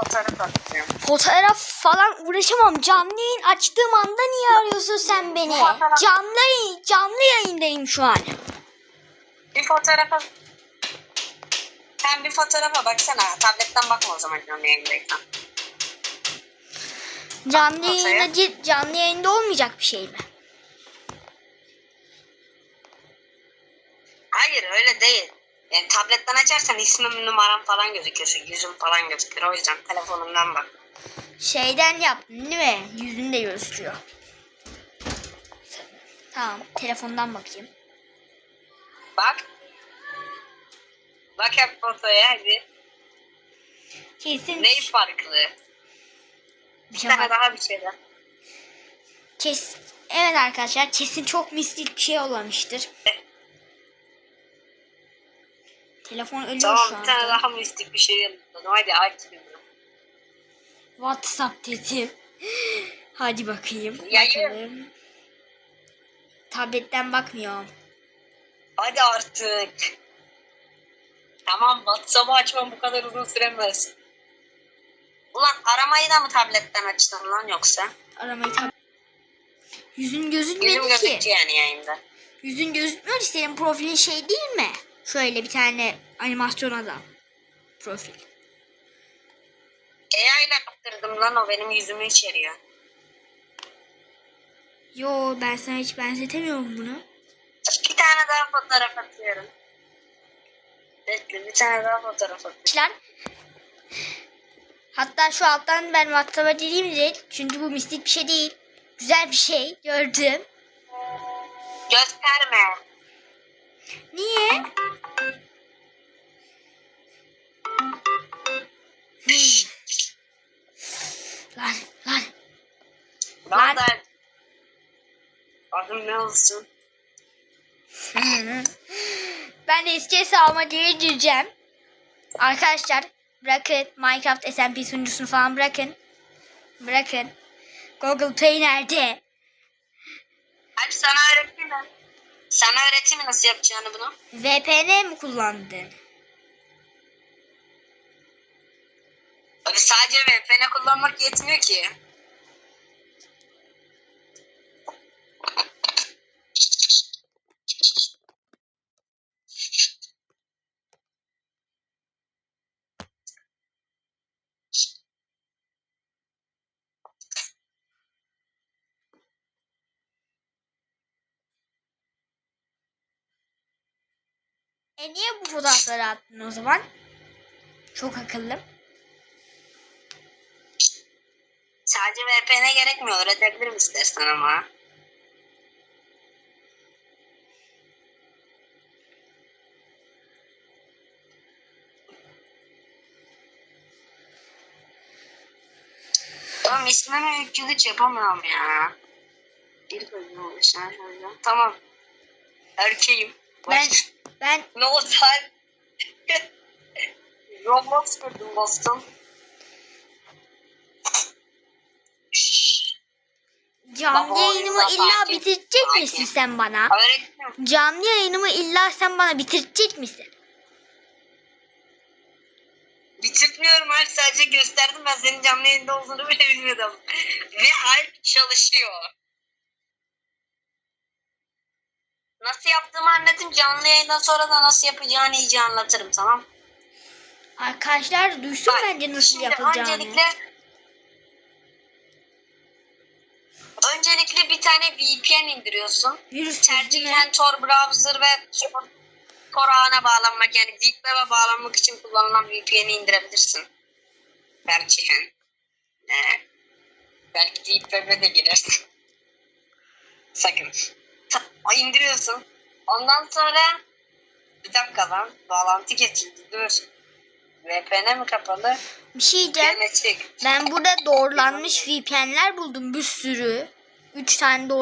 fotoğraf atacağım. Fotoğraf falan uğraşamam. Canlı yayın açtığım anda niye arıyorsun sen beni? Fotoğraf- Canlı canlı yayındayım şu an. Bir fotoğrafa sen bir fotoğrafa baksana. Tabletten bakma o zaman canlı yayındaysan. Canlı yayında canlı yayında olmayacak bir şey mi? Hayır öyle değil. Yani tabletten açarsan ismim numaram falan gözüküyor. Yüzüm falan gözüküyor. O yüzden telefonumdan bak. Şeyden yaptın değil mi? Yüzünü de gösteriyor. Tamam. Telefondan bakayım. Bak. Bak hep fotoya hadi. Kesin Neyi farklı? bir şey var. daha bir şey daha. Kes Evet arkadaşlar kesin çok mistik bir şey olmamıştır. Telefon ölüyor şu Tamam bir tane anda. daha mistik bir şey yapalım. Hadi aç şimdi. WhatsApp dedim. Hadi bakayım. Yayın. Bakalım. Tabletten bakmıyorum. Hadi artık. Tamam WhatsApp'ı açmam bu kadar uzun süremez. Ulan aramayı da mı tabletten açtın lan yoksa? Aramayı tab Yüzün gözükmedi Yüzüm ki. gözüktü yani yayında. Yüzün gözükmüyor ki senin profilin şey değil mi? Şöyle bir tane animasyon adam. Profil. AI ile yaptırdım lan o benim yüzümü içeriyor. Yo ben sana hiç benzetemiyorum bunu. Bir tane daha fotoğraf atıyorum. Bekle bir tane daha fotoğraf atıyorum. Hatta şu alttan ben WhatsApp'a dediğim değil. Çünkü bu mistik bir şey değil. Güzel bir şey gördüm. Gösterme. Niye? Hmm. Lan lan. Lan. Lan adım ne olsun? ben de SCS alma diye gireceğim. Arkadaşlar bırakın Minecraft SMP sunucusunu falan bırakın. Bırakın. Google Play nerede? Hadi sana öğreteyim Sana öğreteyim mi nasıl yapacağını bunu? VPN mi kullandın? Abi sadece VPN kullanmak yetmiyor ki. E niye bu fotoğrafları attın o zaman? Çok akıllı. Sadece VPN gerekmiyor. Öğretebilirim istersen ama. Tamam ismimi 303 yapamıyorum ya. Bir koyayım başına şöyle. Tamam. Erkeğim. Ben ben oldu lan? Roblox kurdum dostum. canlı Baba, yayınımı illa bitirecek misin sen bana? Öğretmenim. Canlı yayınımı illa sen bana bitirecek misin? Bitirmiyorum Alp sadece gösterdim ben senin canlı yayında olduğunu bile bilmiyordum. Ve Alp çalışıyor. Yaptığımı anlatayım canlı yayından sonra da nasıl yapacağını iyice anlatırım tamam. Arkadaşlar duysun Bak, bence nasıl şimdi yapılacağını. Öncelikle Öncelikle bir tane VPN indiriyorsun. Virüs? Tercihen Tor browser ve Tor, ağına bağlanmak yani Deep Web'e bağlanmak için kullanılan VPN'i indirebilirsin. Tercihen. Ee, belki Deep Web'e de girersin. Sakın. O indiriyorsun. Ondan sonra bir dakika lan bağlantı kesildi dur. VPN mi kapalı? Bir şey diyeceğim. Ben burada doğrulanmış VPN'ler buldum bir sürü. 3 tane doğru